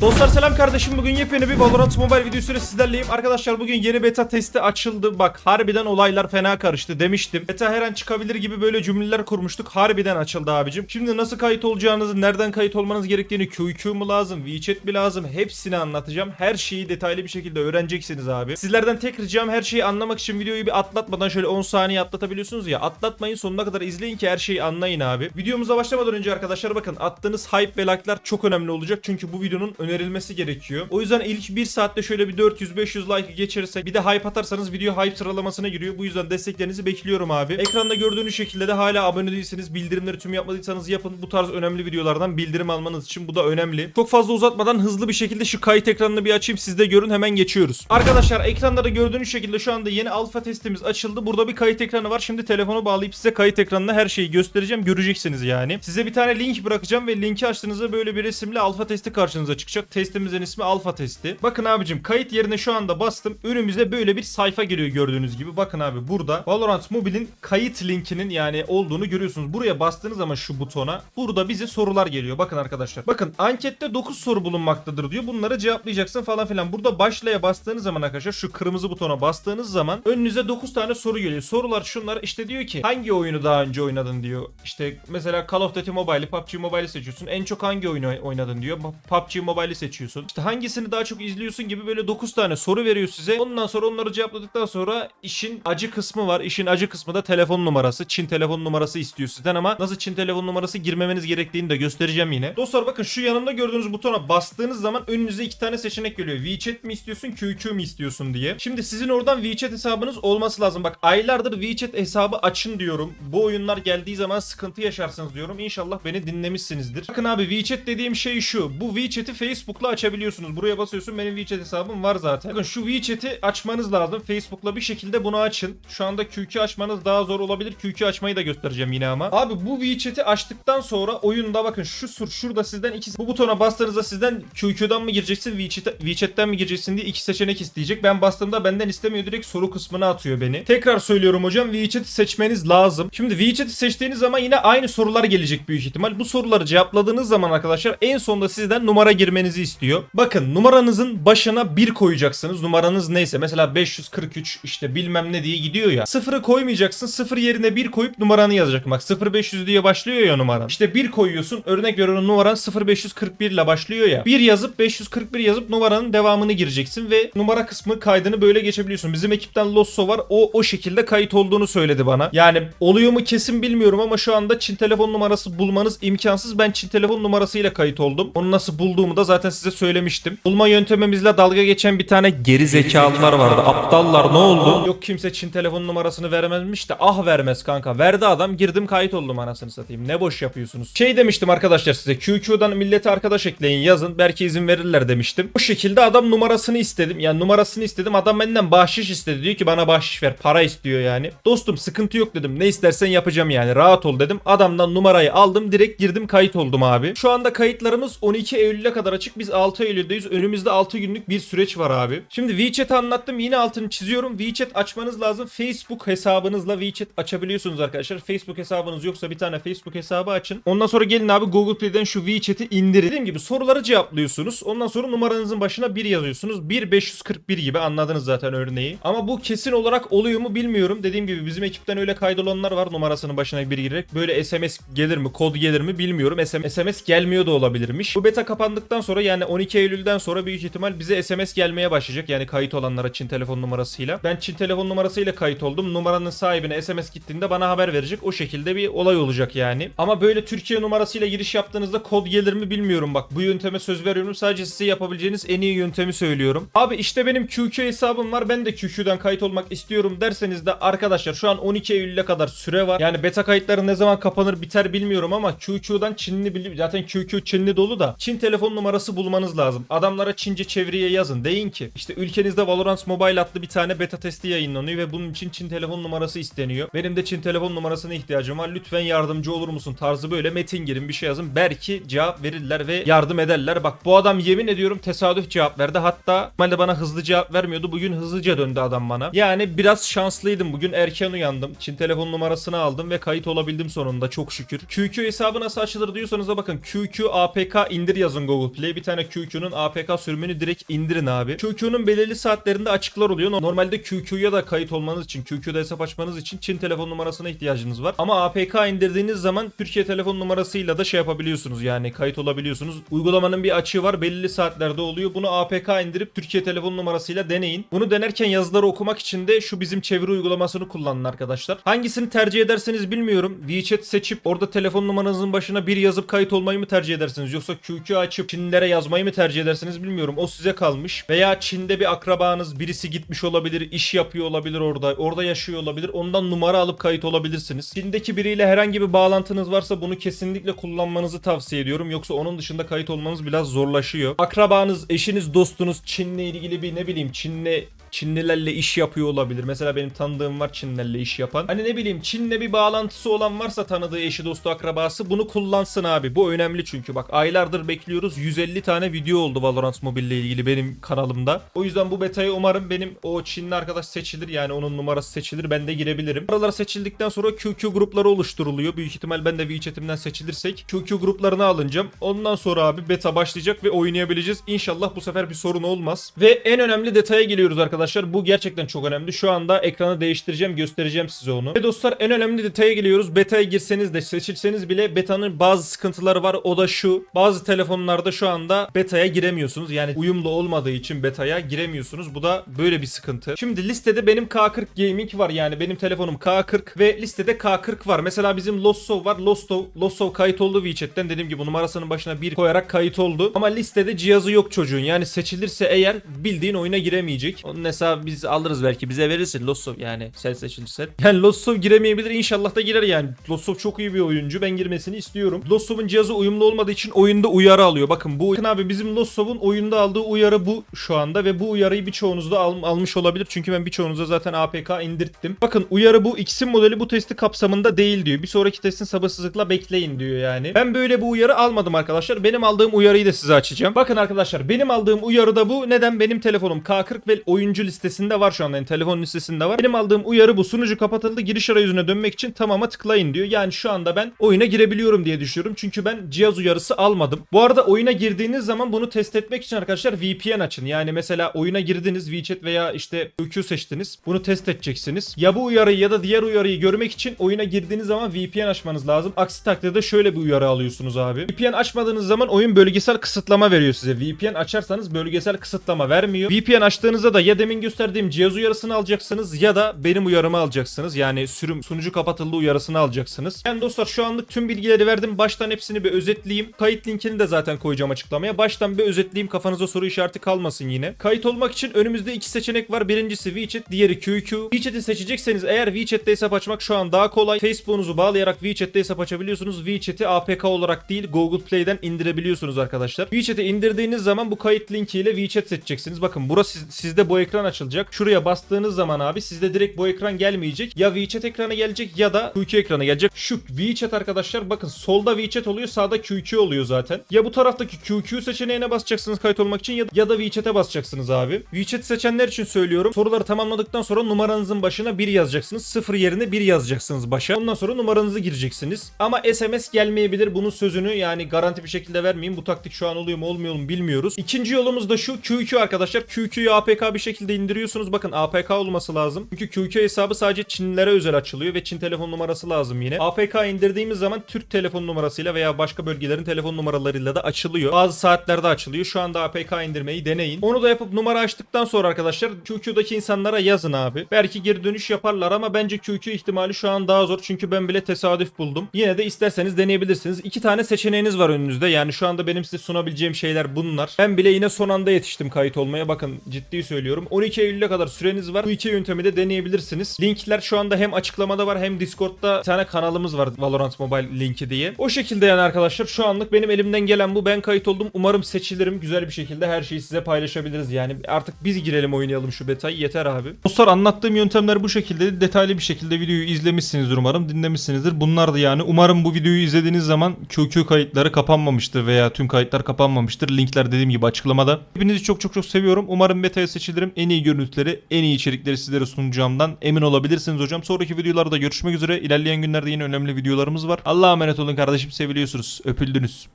Dostlar selam kardeşim bugün yepyeni bir Valorant Mobile videosuyla sizlerleyim. Arkadaşlar bugün yeni beta testi açıldı. Bak harbiden olaylar fena karıştı demiştim. Beta her an çıkabilir gibi böyle cümleler kurmuştuk. Harbiden açıldı abicim. Şimdi nasıl kayıt olacağınızı, nereden kayıt olmanız gerektiğini, QQ mu lazım, WeChat mi lazım hepsini anlatacağım. Her şeyi detaylı bir şekilde öğreneceksiniz abi. Sizlerden tek ricam her şeyi anlamak için videoyu bir atlatmadan şöyle 10 saniye atlatabiliyorsunuz ya. Atlatmayın sonuna kadar izleyin ki her şeyi anlayın abi. Videomuza başlamadan önce arkadaşlar bakın attığınız hype ve like'lar çok önemli olacak. Çünkü bu videonun önerilmesi gerekiyor. O yüzden ilk 1 saatte şöyle bir 400-500 like geçirirsek bir de hype atarsanız video hype sıralamasına giriyor. Bu yüzden desteklerinizi bekliyorum abi. Ekranda gördüğünüz şekilde de hala abone değilseniz bildirimleri tüm yapmadıysanız yapın. Bu tarz önemli videolardan bildirim almanız için bu da önemli. Çok fazla uzatmadan hızlı bir şekilde şu kayıt ekranını bir açayım siz de görün hemen geçiyoruz. Arkadaşlar ekranda da gördüğünüz şekilde şu anda yeni alfa testimiz açıldı. Burada bir kayıt ekranı var. Şimdi telefonu bağlayıp size kayıt ekranına her şeyi göstereceğim. Göreceksiniz yani. Size bir tane link bırakacağım ve linki açtığınızda böyle bir resimli alfa testi karşınıza çıkacak. Testimizin ismi alfa testi. Bakın abicim kayıt yerine şu anda bastım. Önümüze böyle bir sayfa geliyor gördüğünüz gibi. Bakın abi burada Valorant Mobile'in kayıt linkinin yani olduğunu görüyorsunuz. Buraya bastığınız zaman şu butona burada bize sorular geliyor. Bakın arkadaşlar. Bakın ankette 9 soru bulunmaktadır diyor. Bunları cevaplayacaksın falan filan. Burada başlaya bastığınız zaman arkadaşlar şu kırmızı butona bastığınız zaman önünüze 9 tane soru geliyor. Sorular şunlar işte diyor ki hangi oyunu daha önce oynadın diyor. İşte mesela Call of Duty Mobile'i, PUBG Mobile'i seçiyorsun. En çok hangi oyunu oynadın diyor. PUBG Mobile'i seçiyorsun. İşte hangisini daha çok izliyorsun gibi böyle 9 tane soru veriyor size. Ondan sonra onları cevapladıktan sonra işin acı kısmı var. İşin acı kısmı da telefon numarası. Çin telefon numarası istiyor sizden ama nasıl Çin telefon numarası girmemeniz gerektiğini de göstereceğim yine. Dostlar bakın şu yanımda gördüğünüz butona bastığınız zaman önünüze iki tane seçenek geliyor. WeChat mi istiyorsun, QQ mu istiyorsun diye. Şimdi sizin oradan WeChat hesabınız olması lazım. Bak aylardır WeChat hesabı açın diyorum. Bu oyunlar geldiği zaman sıkıntı yaşarsınız diyorum. İnşallah beni dinlemişsinizdir. Bakın abi WeChat dediğim şey şu. Bu WeChat'i Facebook'la açabiliyorsunuz. Buraya basıyorsun benim WeChat hesabım var zaten. Bakın şu WeChat'i açmanız lazım. Facebook'la bir şekilde bunu açın. Şu anda QQ açmanız daha zor olabilir. QQ açmayı da göstereceğim yine ama. Abi bu WeChat'i açtıktan sonra oyunda bakın şu sur şurada sizden iki bu butona bastığınızda sizden QQ'dan mı gireceksin WeChat, WeChat'ten mi gireceksin diye iki seçenek isteyecek. Ben bastığımda benden istemiyor direkt soru kısmına atıyor beni. Tekrar söylüyorum hocam WeChat'i seçmeniz lazım. Şimdi WeChat'i seçtiğiniz zaman yine aynı sorular gelecek büyük ihtimal. Bu soruları cevapladığınız zaman arkadaşlar en sonunda sizden numara girmenizi istiyor. Bakın numaranızın başına 1 koyacaksınız. Numaranız neyse mesela 543 işte bilmem ne diye gidiyor ya. Sıfırı koymayacaksın. Sıfır yerine 1 koyup numaranı yazacak. Bak 0500 diye başlıyor ya numaran. İşte 1 koyuyorsun. Örnek veriyorum numaran 0541 ile başlıyor ya. 1 yazıp 541 yazıp numaranın devamını gireceksin ve numara kısmı kaydını böyle geçebiliyorsun. Bizim ekipten Losso var. O o şekilde kayıt olduğunu söyledi bana. Yani oluyor mu kesin bilmiyorum ama şu anda Çin telefon numarası bulmanız imkansız. Ben Çin telefon numarasıyla kayıt oldum. Onu nasıl bulduğumu da zaten size söylemiştim. Bulma yöntemimizle dalga geçen bir tane geri zekalılar vardı. Aptallar ne oldu? Yok kimse Çin telefon numarasını vermezmiş de ah vermez kanka. Verdi adam girdim kayıt oldum anasını satayım. Ne boş yapıyorsunuz. Şey demiştim arkadaşlar size QQ'dan millete arkadaş ekleyin yazın. Belki izin verirler demiştim. Bu şekilde adam numarasını istedim. Yani numarasını istedim. Adam benden bahşiş istedi. Diyor ki bana bahşiş ver. Para istiyor yani. Dostum sıkıntı yok dedim. Ne istersen yapacağım yani. Rahat ol dedim. Adamdan numarayı aldım. Direkt girdim kayıt oldum abi. Şu anda kayıtlarımız 12 Eylül'e kadar açık. Biz 6 Eylül'deyiz. Önümüzde 6 günlük bir süreç var abi. Şimdi WeChat'i anlattım. Yine altını çiziyorum. WeChat açmanız lazım. Facebook hesabınızla WeChat açabiliyorsunuz arkadaşlar. Facebook hesabınız yoksa bir tane Facebook hesabı açın. Ondan sonra gelin abi Google Play'den şu WeChat'i indirin. Dediğim gibi soruları cevaplıyorsunuz. Ondan sonra numaranızın başına 1 yazıyorsunuz. 1541 gibi anladınız zaten örneği. Ama bu kesin olarak oluyor mu bilmiyorum. Dediğim gibi bizim ekipten öyle kaydolanlar var numarasının başına 1 girerek. Böyle SMS gelir mi, kod gelir mi bilmiyorum. SMS gelmiyor da olabilirmiş. Bu beta kapandıktan sonra yani 12 Eylül'den sonra büyük ihtimal bize SMS gelmeye başlayacak. Yani kayıt olanlara Çin telefon numarasıyla. Ben Çin telefon numarasıyla kayıt oldum. Numaranın sahibine SMS gittiğinde bana haber verecek. O şekilde bir olay olacak yani. Ama böyle Türkiye numarasıyla giriş yaptığınızda kod gelir mi bilmiyorum. Bak bu yönteme söz veriyorum. Sadece size yapabileceğiniz en iyi yöntemi söylüyorum. Abi işte benim QQ hesabım var. Ben de QQ'dan kayıt olmak istiyorum derseniz de arkadaşlar şu an 12 Eylül'e kadar süre var. Yani beta kayıtları ne zaman kapanır biter bilmiyorum ama QQ'dan Çinli zaten QQ Çinli dolu da Çin telefon numarası bulmanız lazım. Adamlara Çince çeviriye yazın. Deyin ki işte ülkenizde Valorant Mobile adlı bir tane beta testi yayınlanıyor ve bunun için Çin telefon numarası isteniyor. Benim de Çin telefon numarasına ihtiyacım var. Lütfen yardımcı olur musun tarzı böyle metin girin bir şey yazın. Belki cevap verirler ve yardım ederler. Bak bu adam yemin ediyorum tesadüf cevap verdi. Hatta normalde bana hızlı cevap vermiyordu. Bugün hızlıca döndü adam bana. Yani biraz şanslıydım. Bugün erken uyandım. Çin telefon numarasını aldım ve kayıt olabildim sonunda çok şükür. QQ hesabı nasıl açılır diyorsanız da bakın QQ APK indir yazın Google Play. TL'ye bir tane QQ'nun APK sürümünü direkt indirin abi. QQ'nun belirli saatlerinde açıklar oluyor. Normalde QQ'ya da kayıt olmanız için, QQ'da hesap açmanız için Çin telefon numarasına ihtiyacınız var. Ama APK indirdiğiniz zaman Türkiye telefon numarasıyla da şey yapabiliyorsunuz. Yani kayıt olabiliyorsunuz. Uygulamanın bir açığı var. Belirli saatlerde oluyor. Bunu APK indirip Türkiye telefon numarasıyla deneyin. Bunu denerken yazıları okumak için de şu bizim çeviri uygulamasını kullanın arkadaşlar. Hangisini tercih ederseniz bilmiyorum. WeChat seçip orada telefon numaranızın başına bir yazıp kayıt olmayı mı tercih edersiniz? Yoksa QQ açıp Çinlilere yazmayı mı tercih edersiniz bilmiyorum. O size kalmış. Veya Çin'de bir akrabanız birisi gitmiş olabilir, iş yapıyor olabilir orada. Orada yaşıyor olabilir. Ondan numara alıp kayıt olabilirsiniz. Çin'deki biriyle herhangi bir bağlantınız varsa bunu kesinlikle kullanmanızı tavsiye ediyorum. Yoksa onun dışında kayıt olmanız biraz zorlaşıyor. Akrabanız, eşiniz, dostunuz Çin'le ilgili bir ne bileyim Çin'le Çinlilerle iş yapıyor olabilir. Mesela benim tanıdığım var Çinlilerle iş yapan. Hani ne bileyim Çin'le bir bağlantısı olan varsa tanıdığı eşi dostu akrabası bunu kullansın abi. Bu önemli çünkü bak aylardır bekliyoruz. 150 tane video oldu Valorant Mobile ile ilgili benim kanalımda. O yüzden bu betayı umarım benim o Çinli arkadaş seçilir. Yani onun numarası seçilir. Ben de girebilirim. Buralar seçildikten sonra QQ grupları oluşturuluyor. Büyük ihtimal ben de WeChat'imden seçilirsek QQ gruplarını alınacağım. Ondan sonra abi beta başlayacak ve oynayabileceğiz. İnşallah bu sefer bir sorun olmaz. Ve en önemli detaya geliyoruz arkadaşlar. Bu gerçekten çok önemli. Şu anda ekranı değiştireceğim, göstereceğim size onu. Ve dostlar en önemli detaya geliyoruz. Beta'ya girseniz de seçilseniz bile beta'nın bazı sıkıntıları var. O da şu. Bazı telefonlarda şu anda beta'ya giremiyorsunuz. Yani uyumlu olmadığı için beta'ya giremiyorsunuz. Bu da böyle bir sıkıntı. Şimdi listede benim K40 Gaming var. Yani benim telefonum K40 ve listede K40 var. Mesela bizim Lossov var. Lossov, Lossov kayıt oldu WeChat'ten. Dediğim gibi numarasının başına bir koyarak kayıt oldu. Ama listede cihazı yok çocuğun. Yani seçilirse eğer bildiğin oyuna giremeyecek. Onun mesela biz alırız belki. Bize verirsin Lossov yani sen seçilirsen. Yani Lossov giremeyebilir. İnşallah da girer yani. Lossov çok iyi bir oyuncu. Ben girmesini istiyorum. Lossov'un cihazı uyumlu olmadığı için oyunda uyarı alıyor. Bakın bu bakın abi bizim Lossov'un oyunda aldığı uyarı bu şu anda ve bu uyarıyı birçoğunuz da al- almış olabilir. Çünkü ben birçoğunuza zaten APK indirttim. Bakın uyarı bu. X'in modeli bu testi kapsamında değil diyor. Bir sonraki testin sabırsızlıkla bekleyin diyor yani. Ben böyle bir uyarı almadım arkadaşlar. Benim aldığım uyarıyı da size açacağım. Bakın arkadaşlar benim aldığım uyarı da bu. Neden? Benim telefonum K40 ve oyuncu listesinde var şu anda. Yani telefon listesinde var. Benim aldığım uyarı bu. Sunucu kapatıldı. Giriş arayüzüne dönmek için tamama tıklayın diyor. Yani şu anda ben oyuna girebiliyorum diye düşünüyorum. Çünkü ben cihaz uyarısı almadım. Bu arada oyuna girdiğiniz zaman bunu test etmek için arkadaşlar VPN açın. Yani mesela oyuna girdiniz WeChat veya işte QQ seçtiniz. Bunu test edeceksiniz. Ya bu uyarıyı ya da diğer uyarıyı görmek için oyuna girdiğiniz zaman VPN açmanız lazım. Aksi takdirde şöyle bir uyarı alıyorsunuz abi. VPN açmadığınız zaman oyun bölgesel kısıtlama veriyor size. VPN açarsanız bölgesel kısıtlama vermiyor. VPN açtığınızda da ya demin gösterdiğim cihaz uyarısını alacaksınız ya da benim uyarımı alacaksınız. Yani sürüm sunucu kapatıldı uyarısını alacaksınız. Yani dostlar şu anlık tüm bilgileri verdim. Baştan hepsini bir özetleyeyim. Kayıt linkini de zaten koyacağım açıklamaya. Baştan bir özetleyeyim kafanıza soru işareti kalmasın yine. Kayıt olmak için önümüzde iki seçenek var. Birincisi WeChat, diğeri QQ. WeChat'i seçecekseniz eğer WeChat'te hesap açmak şu an daha kolay. Facebook'unuzu bağlayarak WeChat'te hesap açabiliyorsunuz. WeChat'i APK olarak değil Google Play'den indirebiliyorsunuz arkadaşlar. WeChat'i indirdiğiniz zaman bu kayıt linkiyle WeChat seçeceksiniz. Bakın burası siz- sizde bu ekran açılacak. Şuraya bastığınız zaman abi sizde direkt bu ekran gelmeyecek. Ya WeChat ekranı gelecek ya da QQ ekranı gelecek. Şu WeChat arkadaşlar bakın solda WeChat oluyor sağda QQ oluyor zaten. Ya bu taraftaki QQ seçeneğine basacaksınız kayıt olmak için ya da, ya da WeChat'e basacaksınız abi. WeChat seçenler için söylüyorum. Soruları tamamladıktan sonra numaranızın başına 1 yazacaksınız. 0 yerine 1 yazacaksınız başa. Ondan sonra numaranızı gireceksiniz. Ama SMS gelmeyebilir. Bunun sözünü yani garanti bir şekilde vermeyeyim. Bu taktik şu an oluyor mu olmuyor mu bilmiyoruz. İkinci yolumuz da şu QQ arkadaşlar. QQ'yu APK bir şekilde indiriyorsunuz. Bakın APK olması lazım. Çünkü QQ hesabı sadece Çinlilere özel açılıyor ve Çin telefon numarası lazım yine. APK indirdiğimiz zaman Türk telefon numarasıyla veya başka bölgelerin telefon numaralarıyla da açılıyor. Bazı saatlerde açılıyor. Şu anda APK indirmeyi deneyin. Onu da yapıp numara açtıktan sonra arkadaşlar QQ'daki insanlara yazın abi. Belki geri dönüş yaparlar ama bence QQ ihtimali şu an daha zor. Çünkü ben bile tesadüf buldum. Yine de isterseniz deneyebilirsiniz. İki tane seçeneğiniz var önünüzde. Yani şu anda benim size sunabileceğim şeyler bunlar. Ben bile yine son anda yetiştim kayıt olmaya. Bakın ciddi söylüyorum. 12 Eylül'e kadar süreniz var. Bu iki yöntemi de deneyebilirsiniz. Linkler şu anda hem açıklamada var hem Discord'da bir tane kanalımız var Valorant Mobile linki diye. O şekilde yani arkadaşlar şu anlık benim elimden gelen bu. Ben kayıt oldum. Umarım seçilirim. Güzel bir şekilde her şeyi size paylaşabiliriz. Yani artık biz girelim oynayalım şu betayı. Yeter abi. Dostlar anlattığım yöntemler bu şekilde. Detaylı bir şekilde videoyu izlemişsinizdir umarım. Dinlemişsinizdir. Bunlar da yani. Umarım bu videoyu izlediğiniz zaman QQ kayıtları kapanmamıştır veya tüm kayıtlar kapanmamıştır. Linkler dediğim gibi açıklamada. Hepinizi çok çok çok seviyorum. Umarım betaya seçilirim. En iyi görüntüleri, en iyi içerikleri sizlere sunacağımdan emin olabilirsiniz hocam. Sonraki videolarda görüşmek üzere. İlerleyen günlerde yine önemli videolarımız var. Allah'a emanet olun kardeşim. Seviliyorsunuz. Öpüldünüz.